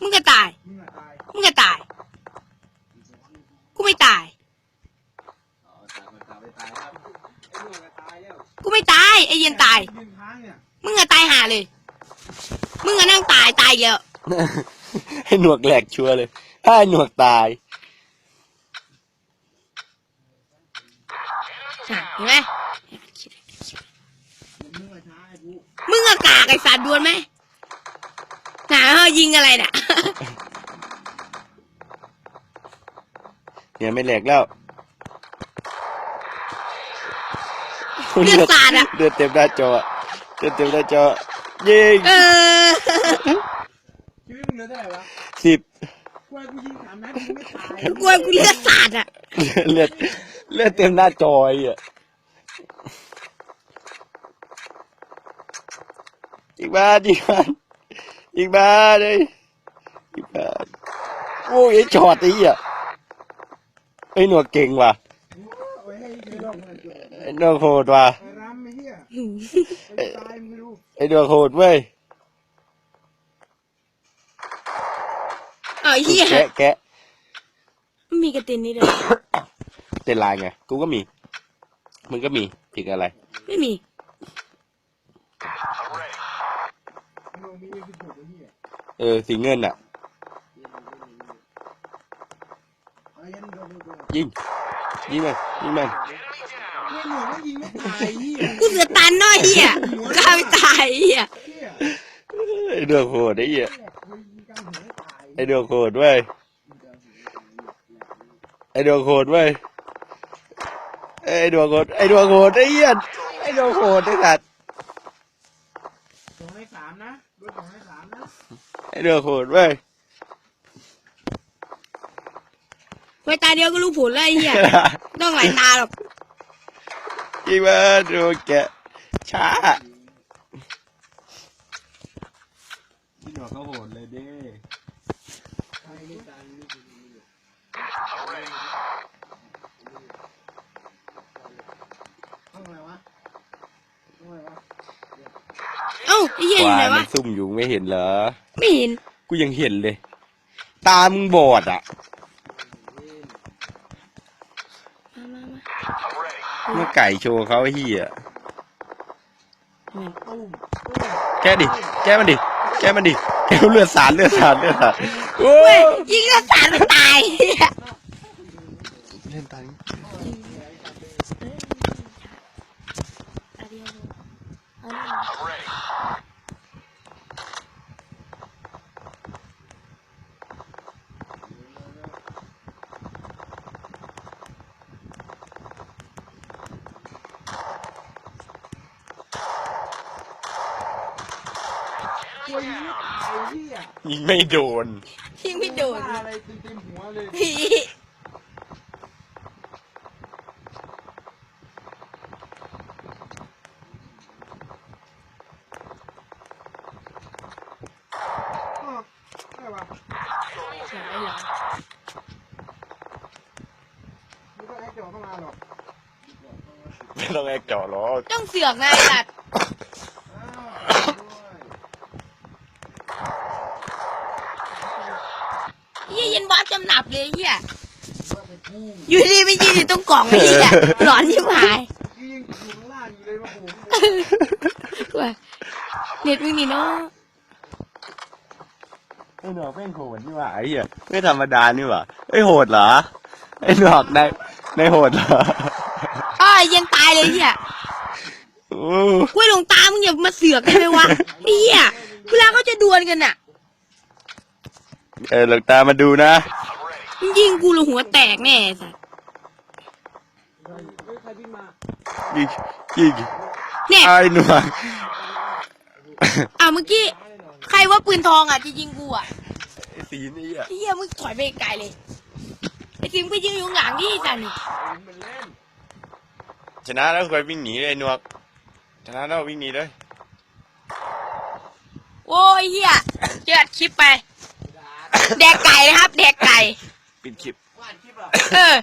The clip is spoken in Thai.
มึงก็ตายมึงอะตาย มึงก็ตาย กูไม่ตายอ๋อตายมันตายไม่ตายครับไอ้หนวดอะตายแล้วกูไม่ตาย ไอ้เย็นตายยืนค้างเนี่ยมึงอะตายหาเลย มึงอะนั่งตายตายเยอะ ให้หนวกแหลกชัวร์เลย ถ้าให้หนวกตายอะเห็นไหมมึงอะช้าไอ้กูมึงอะกากไอ้สัตว์ดวนไหมหนาเฮ้ยยิงอะไรน่ะ เนี่ยไม่แหลกแล้วเลือดสาดอะเลือดเต็มหน้าจอเลือดเต็มหน้าจอยิงเออชีวิตมึงเหลือเท่าไหร่วะสิบกูให้กูยิงสามนัดมึงไม่ตายกลัวกูเลือดสาดอะเลือดเลือดเต็มหน้าจอไอ้อะอีกบ้านอีกบ้านอีกบ้านเลยอีกบ้านโอ้ยไอ้จอดไอ้อะ ไอ้หนวกเก่งว่ะเอาไว้ให้ไอ้ลองมันจบไอ้หนวกโหดว่ะไอ้รำไอ้เหี้ยไอ้ตายมึงไม่รู้ไอ้หนวกโหดเว้ยเอาไอ้เหี้ยแกะแกะมีกระตินนี่ด้วยเต้นลายไงกูก็มี มึงก็มีผิดอะไร ไม่มีมึงมีเงินสิบหกไอ้เหี้ยเออสีเงินอะ เอา ยันโดนโดนยิง ยิงมันยิงมันไอ้หนวดไม่ยิงไม่ตายไอ้เหี้ยกูเสือตันเน้อยเหี้ยกล้าไม่ตายไอ้เหี้ยเหี้ยไอ้ดวงโหดไอ้เหี้ยกูยิงกลางหัวไม่ตายไอ้ดวงโหดเว้ยไอ้ดวงโหดเว้ยไอ้ดวงโหดไอ้ดวงโหดไอ้เหี้ยไอ้ดวงโหดไอ้สัตว์สองให้สามนะรถสองให้สามนะไอ้ดวงโหดเว้ย ไว้ตาเดียวก็รู้ผลแล้วไอ้เหี้ยต้องหลายตาหรอกยิงมาดูแกะช้าพี่หนวกเขาโหดเลยเด้ใครไม่ตายไม่ตายห้องอะไรวะห้องอะไรวะเอ้าไอ้เหี้ยอยู่ไหนมัวะนซุ่มอยู่ไม่เห็นเหรอ ไม่เห็น กูยังเห็นเลย ตามึงบอดอะ มามามา เมื่อไก่โชว์เขาไอ้เหี้ยตุ้มตุ้มแกดิ แกมันดิ แกมันดิแกเลือดสาดเลือดสาดเลือดสาดโอ้เว้ยยยิงแล้วสารมันตายเหี้ย เล่นตาย ตัวยิงไม่ตายไอ้เหี้ยยิงไม่โดน ยิงไม่โดนบ้าอะไรเต็มเต็มหัวเลยพี่อ้ออะไรวะใช่เหรอไม่ต้องไอ้จอเข้ามาหรอกไม่ต้องแอกเจาะหรอกต้องเสือกไงไอ้สัตว์ อ้าวด้วย เหี้ ยเย็นบอสจำหนับเลยไอ้เหี้ยว่าไปกู้อยู่ดีไม่ยืนอยู่ตรงกล่องไอ้เหี้ยหลอนยิ่งหายกูยังอยู่ข้างล่างอยู่เลยว่าผมเว้ยเน็ตมึงนี่เนาะไอ้หนอกแม่งโหดนี่หว่าไอ้เหี้ยไม่ธรรมดานี่หว่าไอ้ยโหดเหรอไอ้หนอกในในโหดเหรออ้อยยังตายเลยไอ้เหี้ยโอ้กล้วยหลวงตามึงอย่ามาเสือกได้ไหมวะไอ้เหี้ยเวลาเขาจะดวลกันน่ะ เออหลังตามาดูนะมึงยิงกูเลยหัวแตกแน่ไอ้สัตว์เฮ้ยใครวิ่งมายิงยิงเนี่ยไอ้หนวกอะเมื่อกี้ ใครว่าปืนทองอะจะยิงกูอะไอ้สีนี่อะไอ้เหี้ยมึงถอยไปไกลเลยไอ้ทีมก็ยิงอยู่ข้างหลังนี่สันนี่วิ่งมันเล่นชนะแล้วคอยวิ่งหนีเลยไอ้หนวกชนะแล้ววิ่งหนีเลย โอ้ยเหี้ยเจิดคลิปไป แดกไก่นะครับ แดกไก่ ปิดคลิปว่านคลิปเหรอเออ